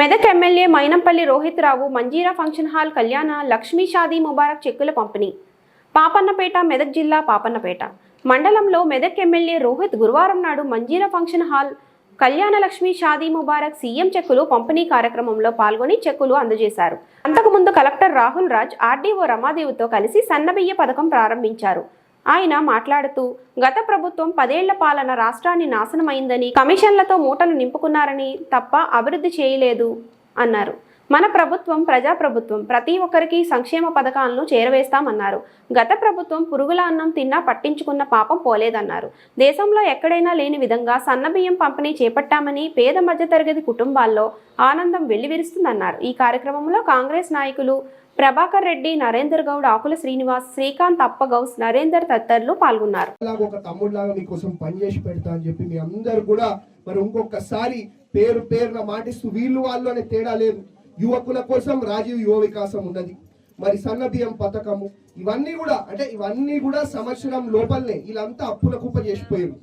Medak MLA Mynampally Rohit Rao Manjeera function hall Kalyana Lakshmi Shaadi Mubarak చెక్కుల పంపిణీ. పాపన్నపేట మెదక్ జిల్లా పాపన్నపేట. మండలంలో మెదక్ ఎమ్మెల్యే రోహిత్ గురువారం నాడు Manjira function hall Kalyana Lakshmi Shaadi Mubarak CM చెక్కులు పంపిణీ కార్యక్రమంలో పాల్గొని చెక్కులు అందజేశారు. అంతకుముందు కలెక్టర్ రాహుల్ రాజ్ ఆర్డీఓ రమాదేవితో కలిసి సన్నబియ్య పథకం ప్రారంభించారు. ఆయన మాట్లాడుతూ గత ప్రభుత్వం పదేళ్ళ పాలన రాష్ట్రాన్ని నాశనమైందని కమిషన్లతో మూటలు నింపుకున్నారని తప్ప అభివృద్ధి చేయలేదు అన్నారు. మన ప్రభుత్వం ప్రజాప్రభుత్వం ప్రతి ఒక్కరికి సంక్షేమ పథకాలను చేరవేస్తామన్నారు. గత ప్రభుత్వం పురుగుల అన్నం తిన్నా పట్టించుకున్న పాపం పోలేదన్నారు. దేశంలో ఎక్కడైనా లేని విధంగా సన్నబియ్యం పంపిణీ చేపట్టామని పేద మధ్యతరగతి కుటుంబాల్లో ఆనందం వెల్లివిరుస్తుందన్నారు. ఈ కార్యక్రమంలో కాంగ్రెస్ నాయకులు ప్రభాకర్ రెడ్డి నరేందర్ గౌడ్ ఆకుల శ్రీనివాస్ శ్రీకాంత్ అప్పగౌస్ నరేందర్ తదితరులు పాల్గొన్నారు. ఒక తమ్ముడిలాగా మీకోసం పనిచేసి పెడతా అని చెప్పి మీ అందరు కూడా మరి ఇంకొకసారి పేరు పేరున మాటిస్తూ వీళ్ళు వాళ్ళు అనే తేడా లేదు. యువకుల కోసం రాజీవ్ యువ వికాసం ఉన్నది. మరి సన్న బియ్యం పథకము ఇవన్నీ కూడా అంటే ఇవన్నీ కూడా సంవత్సరం లోపలనే వీళ్ళంతా అప్పుల కుప్ప చేసిపోయారు.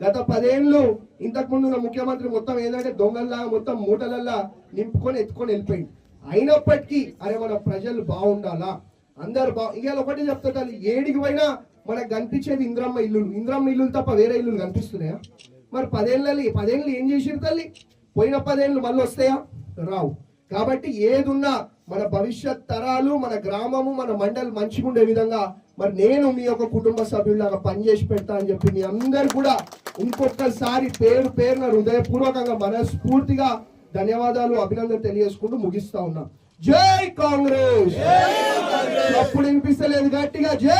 గత పదేళ్ళు ఇంతకుముందు ఉన్న ముఖ్యమంత్రి మొత్తం ఏంటంటే దొంగల్లా మొత్తం మూటలల్లా నింపుకొని ఎత్తుకొని వెళ్ళిపోయింది. అయినప్పటికీ అరే మన ప్రజలు బాగుండాలా? అందరు బా ఇవాళ ఒకటి చెప్తుంటారు ఏడికి పోయినా మనకు కనిపించేది ఇంద్రమ్మ ఇల్లులు. ఇంద్రమ్మ ఇల్లు తప్ప వేరే ఇల్లులు కనిపిస్తున్నాయా? మరి పదేళ్ళు పదేళ్ళు ఏం చేసిరు తల్లి? పోయిన పదేళ్ళు మళ్ళీ వస్తాయా రావు. కాబట్టి ఏదున్నా మన భవిష్యత్ తరాలు మన గ్రామము మన మండలి మంచిగా ఉండే విధంగా మరి నేను మీ యొక్క కుటుంబ సభ్యులాగా పనిచేసి పెడతా అని చెప్పి మీ అందరు కూడా ఇంకొకసారి పేరు పేరున హృదయపూర్వకంగా మనస్ఫూర్తిగా ధన్యవాదాలు అభినందన తెలియజేసుకుంటూ ముగిస్తా ఉన్నా. జై కాంగ్రెస్! అప్పుడు వినిపిస్తలేదు గట్టిగా జై